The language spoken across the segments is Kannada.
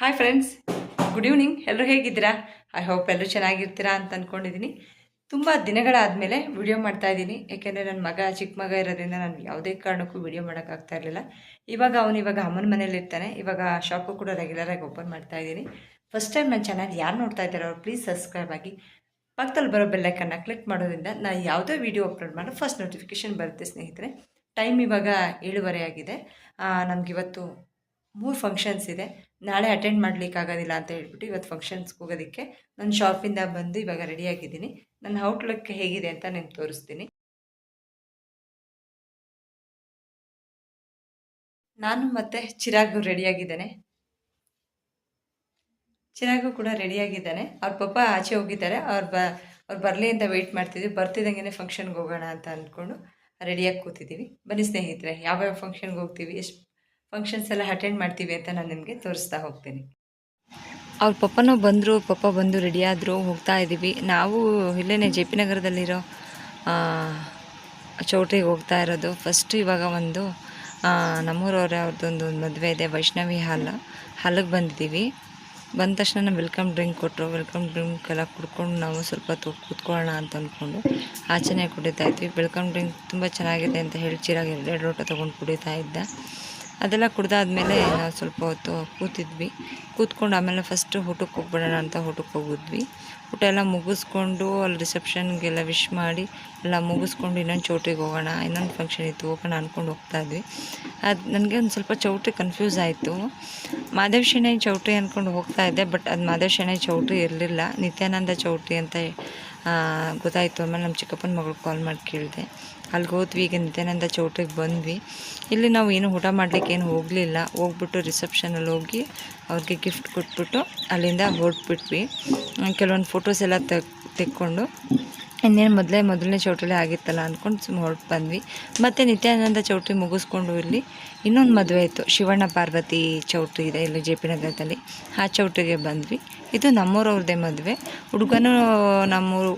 ಹಾಯ್ ಫ್ರೆಂಡ್ಸ್ ಗುಡ್ ಈವ್ನಿಂಗ್ ಎಲ್ಲರೂ ಹೇಗಿದ್ದೀರಾ? ಐ ಹೋಪ್ ಎಲ್ಲರೂ ಚೆನ್ನಾಗಿರ್ತೀರಾ ಅಂತ ಅಂದ್ಕೊಂಡಿದ್ದೀನಿ ತುಂಬ ದಿನಗಳಾದಮೇಲೆ ವಿಡಿಯೋ ಮಾಡ್ತಾ ಇದ್ದೀನಿ ಯಾಕೆಂದರೆ ನನ್ನ ಮಗ ಚಿಕ್ಕ ಮಗ ಇರೋದ್ರಿಂದ ನಾನು ಯಾವುದೇ ಕಾರಣಕ್ಕೂ ವಿಡಿಯೋ ಮಾಡೋಕ್ಕಾಗ್ತಾ ಇರಲಿಲ್ಲ. ಇವಾಗ ಅವನು ಇವಾಗ ಅಮ್ಮನ ಮನೇಲಿ ಇರ್ತಾನೆ. ಇವಾಗ ಶಾಪು ಕೂಡ ರೆಗ್ಯುಲರಾಗಿ ಓಪನ್ ಮಾಡ್ತಾ ಇದ್ದೀನಿ ಫಸ್ಟ್ ಟೈಮ್ ನನ್ನ ಚಾನಲ್ ಯಾರು ನೋಡ್ತಾ ಇದ್ದಾರೆ ಅವ್ರು ಪ್ಲೀಸ್ ಸಬ್ಸ್ಕ್ರೈಬ್ ಆಗಿ ಪಕ್ಕದಲ್ಲಿ ಬರೋ ಬೆಲ್ಲೈಕನ್ನ ಕ್ಲಿಕ್ ಮಾಡೋದ್ರಿಂದ ನಾನು ಯಾವುದೇ ವೀಡಿಯೋ ಅಪ್ಲೋಡ್ ಮಾಡೋ ಫಸ್ಟ್ ನೋಟಿಫಿಕೇಷನ್ ಬರುತ್ತೆ ಸ್ನೇಹಿತರೆ. ಟೈಮ್ ಇವಾಗ ಏಳುವರೆ ಆಗಿದೆ. ನಮಗಿವತ್ತು ಮೂರು ಫಂಕ್ಷನ್ಸ್ ಇದೆ. ನಾಳೆ ಅಟೆಂಡ್ ಮಾಡ್ಲಿಕ್ಕೆ ಆಗೋದಿಲ್ಲ ಅಂತ ಹೇಳ್ಬಿಟ್ಟು ಇವತ್ತು ಫಂಕ್ಷನ್ಸ್ಗೆ ಹೋಗೋದಕ್ಕೆ ನನ್ನ ಶಾಪಿಂದ ಬಂದು ಇವಾಗ ರೆಡಿಯಾಗಿದ್ದೀನಿ ನನ್ನ ಔಟ್ಲುಕ್ ಹೇಗಿದೆ ಅಂತ ನಿಮ್ಗೆ ತೋರಿಸ್ತೀನಿ. ನಾನು ಮತ್ತೆ ಚಿರಾಗು ರೆಡಿಯಾಗಿದ್ದೇನೆ ಚಿರಾಗು ಕೂಡ ರೆಡಿಯಾಗಿದ್ದಾನೆ ಅವ್ರ ಪಪ್ಪ ಆಚೆ ಹೋಗಿದ್ದಾರೆ. ಅವ್ರು ಬ, ಅವ್ರು ಬರಲಿ ಅಂತ ವೆಯ್ಟ್ ಮಾಡ್ತಿದ್ವಿ. ಬರ್ತಿದ್ದಂಗೆ ಫಂಕ್ಷನ್ಗೆ ಹೋಗೋಣ ಅಂತ ಅಂದ್ಕೊಂಡು ರೆಡಿಯಾಗಿ ಕೂತಿದ್ದೀವಿ. ಬನ್ನಿ ಸ್ನೇಹಿತರೆ, ಯಾವ್ಯಾವ ಫಂಕ್ಷನ್ಗೆ ಹೋಗ್ತೀವಿ? ಎಷ್ಟು ಫಂಕ್ಷನ್ಸ್ ಎಲ್ಲ ಅಟೆಂಡ್ ಮಾಡ್ತೀವಿ ಅಂತ ನಾನು ನಿಮಗೆ ತೋರಿಸ್ತಾ ಹೋಗ್ತೀನಿ. ಅವ್ರ ಪಪ್ಪನೂ ಬಂದರು, ಪಪ್ಪ ಬಂದು ರೆಡಿಯಾದರು ಹೋಗ್ತಾ ಇದ್ದೀವಿ ನಾವು ಇಲ್ಲೇ ಜೆ ಪಿ ನಗರದಲ್ಲಿರೋ ಚೌಟ್ರಿಗೆ ಹೋಗ್ತಾ ಇರೋದು. ಫಸ್ಟು ಇವಾಗ ಒಂದು ನಮ್ಮೂರವ್ರೆ ಅವ್ರದ್ದೊಂದು ಮದುವೆ ಇದೆ, ವೈಷ್ಣವಿ ಹಾಲ್. ಹಾಲಿಗೆ ಬಂದಿದ್ದೀವಿ ಬಂದ ತಕ್ಷಣ ವೆಲ್ಕಮ್ ಡ್ರಿಂಕ್ ಕೊಟ್ಟರು ವೆಲ್ಕಮ್ ಡ್ರಿಂಕ್ ಎಲ್ಲ ಕುಡ್ಕೊಂಡು ನಾವು ಸ್ವಲ್ಪ ಕೂತ್ಕೊಳ್ಳೋಣ ಅಂತ ಅಂದ್ಕೊಂಡು ಆಚೆನೇ ಕುಡಿತಾ ಇದ್ವಿ. ವೆಲ್ಕಮ್ ಡ್ರಿಂಕ್ ತುಂಬ ಚೆನ್ನಾಗಿದೆ ಅಂತ ಹೇಳಿ ಚಿರಾಗಿ ಎರಡು ಲೋಟ ತೊಗೊಂಡು ಕುಡಿತಾ ಇದ್ದ. ಅದೆಲ್ಲ ಕುಡ್ದಾದ್ಮೇಲೆ ನಾವು ಸ್ವಲ್ಪ ಹೊತ್ತು ಕೂತಿದ್ವಿ. ಕೂತ್ಕೊಂಡು ಆಮೇಲೆ ಫಸ್ಟ್ ಊಟಕ್ಕೆ ಹೋಗ್ಬಿಡೋಣ ಅಂತ ಊಟಕ್ಕೆ ಹೋಗಿದ್ವಿ. ಊಟ ಎಲ್ಲ ಮುಗಿಸ್ಕೊಂಡು ಅಲ್ಲಿ ರಿಸೆಪ್ಷನ್ಗೆಲ್ಲ ವಿಶ್ ಮಾಡಿ ಎಲ್ಲ ಮುಗಿಸ್ಕೊಂಡು ಇನ್ನೊಂದು ಚೌಟ್ರಿಗೆ ಹೋಗೋಣ, ಇನ್ನೊಂದು ಫಂಕ್ಷನ್ ಇತ್ತು, ಹೋಗೋಣ ಅಂದ್ಕೊಂಡು ಹೋಗ್ತಾ ಇದ್ವಿ. ಅದು ನನಗೆ ಒಂದು ಸ್ವಲ್ಪ ಚೌಟ್ರಿ ಕನ್ಫ್ಯೂಸ್ ಆಯಿತು. ಮಾದೇವ್ ಶೆಣೈ ಚೌಟ್ರಿ ಅಂದ್ಕೊಂಡು ಹೋಗ್ತಾ ಇದ್ದೆ ಬಟ್ ಅದು ಮಾದೇವ್ ಶೆಣೈ ಚೌಟ್ರಿ ಇರಲಿಲ್ಲ. ನಿತ್ಯಾನಂದ ಚೌಟ್ರಿ ಅಂತ ಗೊತ್ತಾಯಿತು. ಆಮೇಲೆ ನಮ್ಮ ಚಿಕ್ಕಪ್ಪನ ಮಗಳು ಕಾಲ್ ಮಾಡಿ ಕೇಳಿದೆ. ಅಲ್ಲಿಗೆ ಹೋದ್ವಿ ಈಗ ನಿತ್ಯಾನಂದ ಚೌಟ್ರಿಗೆ ಬಂದ್ವಿ. ಇಲ್ಲಿ ನಾವು ಏನು ಊಟ ಮಾಡಲಿಕ್ಕೆ ಏನು ಹೋಗಲಿಲ್ಲ. ಹೋಗ್ಬಿಟ್ಟು ರಿಸೆಪ್ಷನಲ್ಲಿ ಹೋಗಿ ಅವ್ರಿಗೆ ಗಿಫ್ಟ್ ಕೊಟ್ಬಿಟ್ಟು ಅಲ್ಲಿಂದ ಹೊರಟ್ಬಿಟ್ವಿ. ಕೆಲವೊಂದು ಫೋಟೋಸ್ ಎಲ್ಲ ತೆಗ್, ತೆಕ್ಕೊಂಡು ಇನ್ನೇನು ಮೊದಲೇ, ಮೊದಲನೇ ಚೌಟ್ರಿಲೇ ಆಗಿತ್ತಲ್ಲ ಅಂದ್ಕೊಂಡು ಸುಮ್ಮನೆ ಹೊರಟು ಬಂದ್ವಿ. ಮತ್ತು ನಿತ್ಯಾನಂದ ಚೌಟ್ರಿ ಮುಗಿಸ್ಕೊಂಡು ಇಲ್ಲಿ ಇನ್ನೊಂದು ಮದುವೆ ಇತ್ತು ಶಿವಣ್ಣ ಪಾರ್ವತಿ ಚೌಟ್ರಿ ಇದೆ ಇಲ್ಲಿ ಜೆ ಪಿ ನಗರದಲ್ಲಿ. ಆ ಚೌಟ್ರಿಗೆ ಬಂದ್ವಿ. ಇದು ನಮ್ಮೂರವ್ರದ್ದೇ ಮದುವೆ. ಹುಡುಗನೂ ನಮ್ಮೂರು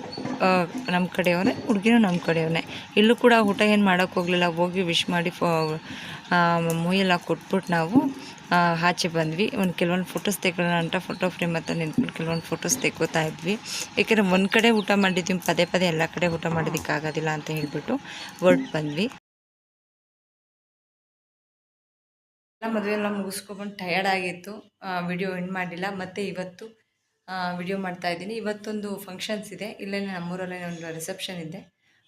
ನಮ್ಮ ಕಡೆಯವನೇ, ಹುಡುಗಿನೂ ನಮ್ಮ ಕಡೆಯವನೇ. ಇಲ್ಲೂ ಕೂಡ ಊಟ ಏನು ಮಾಡೋಕ್ಕೆ ಹೋಗಲಿಲ್ಲ, ಹೋಗಿ ವಿಶ್ ಮಾಡಿ ಮೂಯೆಲ್ಲ ಕೊಟ್ಬಿಟ್ಟು ನಾವು ಆಚೆ ಬಂದ್ವಿ. ಒಂದು ಕೆಲವೊಂದು ಫೋಟೋಸ್ ತೆಗೋಣ ಅಂತ ಫೋಟೋ ಫ್ರೇಮ್ ಹತ್ರ ನಿಂತ್ಕೊಂಡು ಕೆಲವೊಂದು ಫೋಟೋಸ್ ತೆಗೋತಾ ಇದ್ವಿ. ಏಕೆಂದರೆ ಒಂದು ಕಡೆ ಊಟ ಮಾಡಿದ್ವಿ, ಪದೇ ಪದೇ ಎಲ್ಲ ಕಡೆ ಊಟ ಮಾಡೋದಕ್ಕಾಗೋದಿಲ್ಲ ಅಂತ ಹೇಳಿಬಿಟ್ಟು ಹೊರ್ಟು ಬಂದ್ವಿ. ಎಲ್ಲ ಮದುವೆ ಎಲ್ಲ ಮುಗಿಸ್ಕೊಬಂದು ಟಯರ್ಡ್ ಆಗಿತ್ತು. ವಿಡಿಯೋ ಎಂಡ್ ಮಾಡಿಲ್ಲ. ಮತ್ತು ಇವತ್ತು ವಿಡಿಯೋ ಮಾಡ್ತಾ ಇದ್ದೀನಿ. ಇವತ್ತೊಂದು ಫಂಕ್ಷನ್ಸ್ ಇದೆ. ಇಲ್ಲೇ ನಮ್ಮೂರಲ್ಲೇ ಒಂದು ರಿಸೆಪ್ಷನ್ ಇದೆ.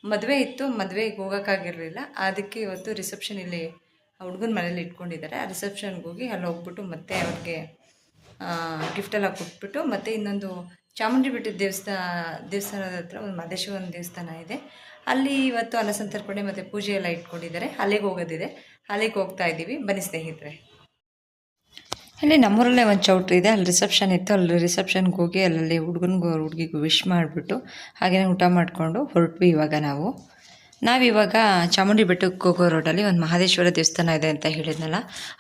ಮದುವೆ ಇತ್ತು. ಮದುವೆಗೆ ಹೋಗೋಕ್ಕಾಗಿರಲಿಲ್ಲ. ಅದಕ್ಕೆ ಇವತ್ತು ರಿಸೆಪ್ಷನ್ ಇಲ್ಲಿ ಹುಡುಗನ ಮನೇಲಿ ಇಟ್ಕೊಂಡಿದ್ದಾರೆ. ಆ ರಿಸೆಪ್ಷನ್ಗೆ ಹೋಗಿ ಅಲ್ಲಿ ಹೋಗ್ಬಿಟ್ಟು ಮತ್ತೆ ಅವ್ರಿಗೆ ಗಿಫ್ಟೆಲ್ಲ ಕೊಟ್ಬಿಟ್ಟು ಮತ್ತು ಇನ್ನೊಂದು ಚಾಮುಂಡಿ ಬೆಟ್ಟದ ದೇವಸ್ಥಾನ ದೇವಸ್ಥಾನದ ಹತ್ರ ಒಂದು ಮಹದೇಶ್ವರನ ದೇವಸ್ಥಾನ ಇದೆ. ಅಲ್ಲಿ ಇವತ್ತು ಅನ್ನಸಂತರ್ಪಣೆ ಮತ್ತು ಪೂಜೆ ಎಲ್ಲ ಇಟ್ಕೊಂಡಿದ್ದಾರೆ. ಅಲ್ಲಿಗೆ ಹೋಗೋದಿದೆ. ಅಲ್ಲಿಗೆ ಹೋಗ್ತಾ ಇದ್ದೀವಿ. ಬನ್ನಿ ಸ್ನೇಹಿತರೆ. ಅಲ್ಲಿ ನಮ್ಮೂರಲ್ಲೇ ಒಂದು ಚೌಟ್ರಿ ಇದೆ. ಅಲ್ಲಿ ರಿಸೆಪ್ಷನ್ ಇತ್ತು. ಅಲ್ಲಿ ರಿಸೆಪ್ಷನ್ಗೆ ಹೋಗಿ, ಅಲ್ಲಲ್ಲಿ ಹುಡುಗನಿಗೂ, ಹುಡುಗಿಗೂ ವಿಶ್ ಮಾಡಿಬಿಟ್ಟು ಹಾಗೆಯೇ ಊಟ ಮಾಡಿಕೊಂಡು ಹೊರಟ್ವಿ ಇವಾಗ ನಾವು. ನಾವಿವಾಗ ಚಾಮುಂಡಿ ಬೆಟ್ಟಕ್ಕೆ ಹೋಗೋ ರೋಡಲ್ಲಿ ಒಂದು ಮಹದೇಶ್ವರ ದೇವಸ್ಥಾನ ಇದೆ ಅಂತ ಹೇಳಿದ್ನಲ್ಲ,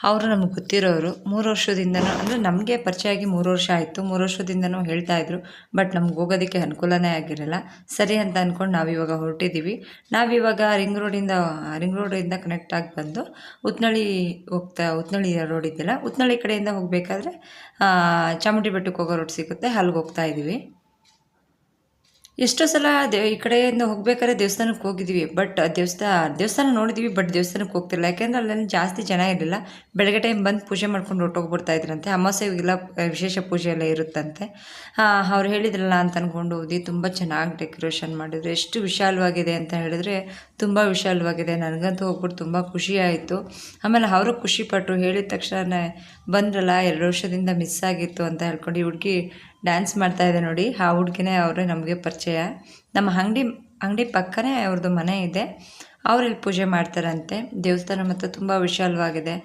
ಅವರು ನಮ್ಗೆ ಗೊತ್ತಿರೋರು ಮೂರು ವರ್ಷದಿಂದನೂ, ಅಂದರೆ ನಮಗೆ ಪರಿಚಯ ಆಗಿ ಮೂರು ವರ್ಷ ಆಯಿತು, ಮೂರು ವರ್ಷದಿಂದನೂ ಹೇಳ್ತಾ ಇದ್ರು, ಬಟ್ ನಮ್ಗೆ ಹೋಗೋದಕ್ಕೆ ಅನುಕೂಲನೇ ಆಗಿರಲ್ಲ. ಸರಿ ಅಂತ ಅಂದ್ಕೊಂಡು ನಾವಿವಾಗ ಹೊರಟಿದ್ದೀವಿ ನಾವಿವಾಗ ರಿಂಗ್ ರೋಡಿಂದ ರಿಂಗ್ ರೋಡಿಂದ ಕನೆಕ್ಟ್ ಆಗಿ ಬಂದು ಉತ್ನಳ್ಳಿ ಹೋಗ್ತಾ, ಉತ್ನಳ್ಳಿ ರೋಡ್ ಇದ್ದಿಲ್ಲ ಉತ್ನಳ್ಳಿ ಕಡೆಯಿಂದ ಹೋಗಬೇಕಾದ್ರೆ ಚಾಮುಂಡಿ ಬೆಟ್ಟಕ್ಕೆ ಹೋಗೋ ರೋಡ್ ಸಿಗುತ್ತೆ, ಅಲ್ಲಿಗೆ ಹೋಗ್ತಾ ಇದ್ದೀವಿ. ಎಷ್ಟೋ ಸಲ ದೇ, ಈ ಕಡೆಯಿಂದ ಹೋಗ್ಬೇಕಾದ್ರೆ ದೇವಸ್ಥಾನಕ್ಕೆ ಹೋಗಿದ್ವಿ, ಬಟ್ ದೇವಸ್ಥಾನ ದೇವಸ್ಥಾನ ನೋಡಿದ್ವಿ, ಬಟ್ ದೇವಸ್ಥಾನಕ್ಕೆ ಹೋಗ್ತಿಲ್ಲ ಯಾಕೆಂದ್ರೆ ಅಲ್ಲಿ ಜಾಸ್ತಿ ಜನ ಇರಲಿಲ್ಲ. ಬೆಳಗ್ಗೆ ಟೈಮ್ ಬಂದು ಪೂಜೆ ಮಾಡ್ಕೊಂಡು ಹೊರಟೋಗ್ಬಿಡ್ತಾ ಇದ್ರಂತೆ. ಅಮಾವಾಸ್ಯೆಗೆಲ್ಲ ವಿಶೇಷ ಪೂಜೆ ಎಲ್ಲ ಇರುತ್ತಂತೆ. ಅವ್ರು ಹೇಳಿದ್ರಲ್ಲ ಅಂತ ಅಂದ್ಕೊಂಡು ಹೋದ್ವಿ. ತುಂಬ ಚೆನ್ನಾಗಿ ಡೆಕೋರೇಷನ್ ಮಾಡಿದ್ರು. ಎಷ್ಟು ವಿಶಾಲವಾಗಿದೆ ಅಂತ ಹೇಳಿದ್ರೆ ತುಂಬ ವಿಶಾಲವಾಗಿದೆ. ನನಗಂತೂ ಹೋಗ್ಬಿಟ್ಟು ತುಂಬ ಖುಷಿ ಆಯಿತು. ಆಮೇಲೆ ಅವರು ಖುಷಿಪಟ್ಟರು ಹೇಳಿದ ತಕ್ಷಣ ಬಂದ್ರಲ್ಲ, ಎರಡು ವರ್ಷದಿಂದ ಮಿಸ್ ಆಗಿತ್ತು ಅಂತ ಹೇಳ್ಕೊಂಡು ಈ ಹುಡುಗಿ ಡ್ಯಾನ್ಸ್ ಮಾಡ್ತಾ ಇದೆ ನೋಡಿ. ಆ ಹುಡುಗಿನೇ ಅವರು ನಮಗೆ ಪರಿಚಯ. ನಮ್ಮ ಅಂಗಡಿ ಅಂಗಡಿ ಪಕ್ಕನೇ ಅವ್ರದ್ದು ಮನೆ ಇದೆ. ಇಲ್ಲಿ ಪೂಜೆ ಮಾಡ್ತಾರಂತೆ. ದೇವಸ್ಥಾನ ಮತ್ತು ತುಂಬ ವಿಶಾಲವಾಗಿದೆ.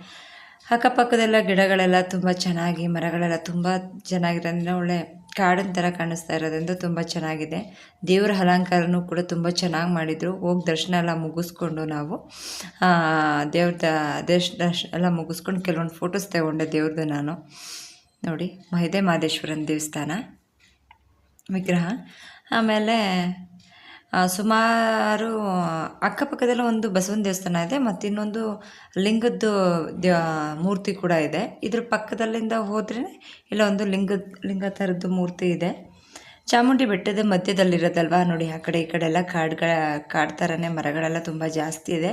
ಅಕ್ಕಪಕ್ಕದೆಲ್ಲ ಗಿಡಗಳೆಲ್ಲ ತುಂಬ ಚೆನ್ನಾಗಿ, ಮರಗಳೆಲ್ಲ ತುಂಬ ಚೆನ್ನಾಗಿರೋದ್ರಿಂದ ಒಳ್ಳೆ ಕಾಡಿನ ಥರ ಕಾಣಿಸ್ತಾ ಇರೋದ್ರಿಂದ ತುಂಬ ಚೆನ್ನಾಗಿದೆ. ದೇವರ ಅಲಂಕಾರನೂ ಕೂಡ ತುಂಬ ಚೆನ್ನಾಗಿ ಮಾಡಿದರು. ಹೋಗಿ ದರ್ಶನ ಎಲ್ಲ ಮುಗಿಸ್ಕೊಂಡು ನಾವು ದೇವ್ರದ ದರ್ಶನ ಎಲ್ಲ ಮುಗಿಸ್ಕೊಂಡು ಕೆಲವೊಂದು ಫೋಟೋಸ್ ತಗೊಂಡೆ ದೇವ್ರದ್ದು ನಾನು. ನೋಡಿ ಮಹಿದೆ ಮಹದೇಶ್ವರನ ದೇವಸ್ಥಾನ, ವಿಗ್ರಹ. ಆಮೇಲೆ ಸುಮಾರು ಅಕ್ಕಪಕ್ಕದಲ್ಲೇ ಒಂದು ಬಸವನ ದೇವಸ್ಥಾನ ಇದೆ ಮತ್ತು ಇನ್ನೊಂದು ಲಿಂಗದ್ದು ಮೂರ್ತಿ ಕೂಡ ಇದೆ. ಇದ್ರ ಪಕ್ಕದಲ್ಲಿಂದ ಹೋದ್ರೆ ಇಲ್ಲ ಒಂದು ಲಿಂಗದ ಲಿಂಗ ಥರದ್ದು ಮೂರ್ತಿ ಇದೆ. ಚಾಮುಂಡಿ ಬೆಟ್ಟದ ಮಧ್ಯದಲ್ಲಿರೋದಲ್ವಾ? ನೋಡಿ, ಆ ಕಡೆ ಈ ಕಡೆ ಎಲ್ಲ ಕಾಡುಗಳ ಕಾಡು ಥರನೇ ಮರಗಳೆಲ್ಲ ತುಂಬ ಜಾಸ್ತಿ ಇದೆ.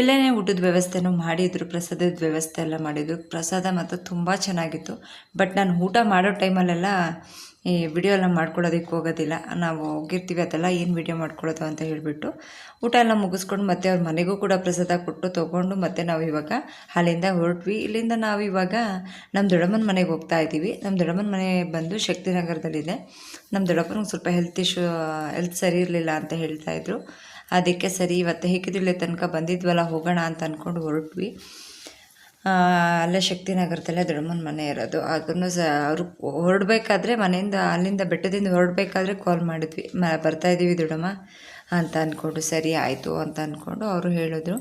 ಇಲ್ಲೇ ಊಟದ ವ್ಯವಸ್ಥೆನೂ ಮಾಡಿದ್ರು, ಪ್ರಸಾದದ ವ್ಯವಸ್ಥೆ ಎಲ್ಲ ಮಾಡಿದ್ರು. ಪ್ರಸಾದ ಮಾತ್ರ ತುಂಬ ಚೆನ್ನಾಗಿತ್ತು. ಬಟ್ ನಾನು ಊಟ ಮಾಡೋ ಟೈಮಲ್ಲೆಲ್ಲ ಈ ವಿಡಿಯೋ ಎಲ್ಲ ಮಾಡ್ಕೊಳ್ಳೋದಕ್ಕೆ ಹೋಗೋದಿಲ್ಲ. ನಾವು ಹೋಗಿರ್ತೀವಿ, ಅದೆಲ್ಲ ಏನು ವಿಡಿಯೋ ಮಾಡ್ಕೊಳ್ಳೋದು ಅಂತ ಹೇಳಿಬಿಟ್ಟು ಊಟ ಎಲ್ಲ ಮುಗಿಸ್ಕೊಂಡು ಮತ್ತೆ ಅವ್ರ ಮನೆಗೂ ಕೂಡ ಪ್ರಸಾದ ಕೊಟ್ಟು ತೊಗೊಂಡು ಮತ್ತೆ ನಾವು ಇವಾಗ ಅಲ್ಲಿಂದ ಹೊರಟ್ವಿ. ಇಲ್ಲಿಂದ ನಾವು ಇವಾಗ ನಮ್ಮ ದೊಡ್ಡಮ್ಮನ ಮನೆಗೆ ಹೋಗ್ತಾ ಇದ್ದೀವಿ. ನಮ್ಮ ದೊಡ್ಡಮ್ಮನ ಮನೆ ಬಂದು ಶಕ್ತಿನಗರದಲ್ಲಿದೆ ನಮ್ಮ ದೊಡ್ಡಪ್ಪನಿಗೆ ಸ್ವಲ್ಪ ಹೆಲ್ತ್ ಇಶ್ಯೂ ಹೆಲ್ತ್ ಸರಿ ಇರಲಿಲ್ಲ ಅಂತ ಹೇಳ್ತಾ ಇದ್ರು. ಅದಕ್ಕೆ ಸರಿ, ಇವತ್ತು ಹೇಗಿದ್ದಿಲ್ಲ ತನಕ ಬಂದಿದ್ವಲ್ಲ, ಹೋಗೋಣ ಅಂತ ಅಂದ್ಕೊಂಡು ಹೊರಟ್ವಿ. ಅಲ್ಲೇ ಶಕ್ತಿನಗರದಲ್ಲೇ ದೊಡ್ಡಮ್ಮನ ಮನೆ ಇರೋದು. ಅದನ್ನು ಸ, ಅವರು ಹೊರಡಬೇಕಾದ್ರೆ ಮನೆಯಿಂದ, ಅಲ್ಲಿಂದ ಬೆಟ್ಟದಿಂದ ಹೊರಡಬೇಕಾದ್ರೆ ಕಾಲ್ ಮಾಡಿದ್ವಿ. ಮ ಬರ್ತಾಯಿದ್ದೀವಿ ದೊಡ್ಡಮ್ಮ ಅಂತ ಅಂದ್ಕೊಂಡು ಸರಿ ಆಯಿತು ಅಂತ ಅಂದ್ಕೊಂಡು ಅವರು ಹೇಳಿದ್ರು.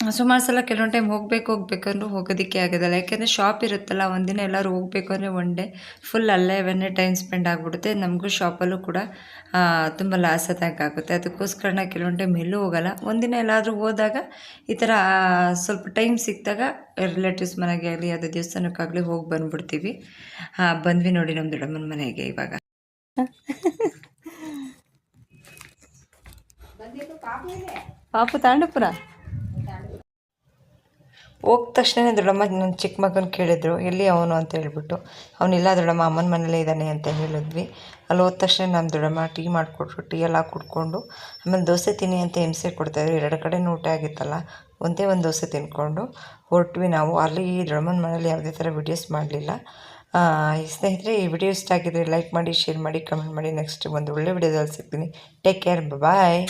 ಸುಮಾರು ಸಲ ಕೆಲವೊಂದು ಟೈಮ್ ಹೋಗ್ಬೇಕು ಹೋಗ್ಬೇಕು ಅಂದ್ರೂ ಹೋಗೋದಕ್ಕೆ ಆಗೋದಿಲ್ಲ. ಯಾಕೆಂದರೆ ಶಾಪ್ ಇರುತ್ತಲ್ಲ, ಒಂದಿನ ಎಲ್ಲರೂ ಹೋಗ್ಬೇಕು ಅಂದರೆ ಒನ್ ಡೇ ಫುಲ್ ಅಲ್ಲೇ ಇವನ್ನೇ ಟೈಮ್ ಸ್ಪೆಂಡ್ ಆಗಿಬಿಡುತ್ತೆ. ನಮಗೂ ಶಾಪಲ್ಲೂ ಕೂಡ ತುಂಬ ಲಾಸ್ ಆದಂಗೆ ಆಗುತ್ತೆ. ಅದಕ್ಕೋಸ್ಕರ ನಾ ಕೆಲವೊಂದು ಟೈಮ್ ಎಲ್ಲೂ ಹೋಗಲ್ಲ. ಒಂದಿನ ಎಲ್ಲಾದರೂ ಹೋದಾಗ ಈ ಥರ ಸ್ವಲ್ಪ ಟೈಮ್ ಸಿಕ್ಕಿದಾಗ ರಿಲೇಟಿವ್ಸ್ ಮನೆಗೆ ಆಗಲಿ ಅದು ದೇವಸ್ಥಾನಕ್ಕಾಗಲಿ ಹೋಗಿ ಬಂದ್ಬಿಡ್ತೀವಿ. ಹಾಂ ಬಂದ್ವಿ ನೋಡಿ ನಮ್ಮ ದೊಡ್ಡಮ್ಮನ ಮನೆಗೆ ಇವಾಗ. ಪಾಪು ತಾಂಡಪುರ? ಹೋದ ತಕ್ಷಣ ದೊಡ್ಡಮ್ಮ ನನ್ನ ಚಿಕ್ಕ ಮಗನ ಕೇಳಿದ್ರು, ಎಲ್ಲಿ ಅವನು ಅಂತ ಹೇಳ್ಬಿಟ್ಟು, ಅವನಿಲ್ಲ ದೊಡ್ಡಮ್ಮ, ಅಮ್ಮನ ಮನೇಲೇ ಇದ್ದಾನೆ ಅಂತ ಹೇಳಿದ್ವಿ. ಅಲ್ಲಿ ಹೋದ ತಕ್ಷಣ ನಮ್ಮ ದೊಡ್ಡಮ್ಮ ಟೀ ಮಾಡಿಕೊಟ್ರು, ಟೀ ಎಲ್ಲ ಕುಡ್ಕೊಂಡು, ಆಮೇಲೆ ದೋಸೆ ತಿನ್ನಿ ಅಂತ ಹಿಂಸೆ ಕೊಡ್ತಾಯಿದ್ರು ಎರಡು ಕಡೆ ಊಟ ಆಗಿತ್ತಲ್ಲ, ಒಂದೇ ಒಂದು ದೋಸೆ ತಿನ್ಕೊಂಡು ಹೊರಟ್ವಿ ನಾವು. ಅಲ್ಲಿ ದೊಡ್ಡಮ್ಮನ ಮನೇಲಿ ಯಾವುದೇ ಥರ ವಿಡಿಯೋಸ್ ಮಾಡಲಿಲ್ಲ. ಸ್ನೇಹಿತರೆ, ಈ ವಿಡಿಯೋ ಇಷ್ಟ ಆಗಿದ್ರೆ ಲೈಕ್ ಮಾಡಿ ಶೇರ್ ಮಾಡಿ ಕಮೆಂಟ್ ಮಾಡಿ. ನೆಕ್ಸ್ಟ್ ಒಂದು ಒಳ್ಳೆ ವಿಡಿಯೋದಲ್ಲಿ ಸಿಗ್ತೀನಿ. Take care bye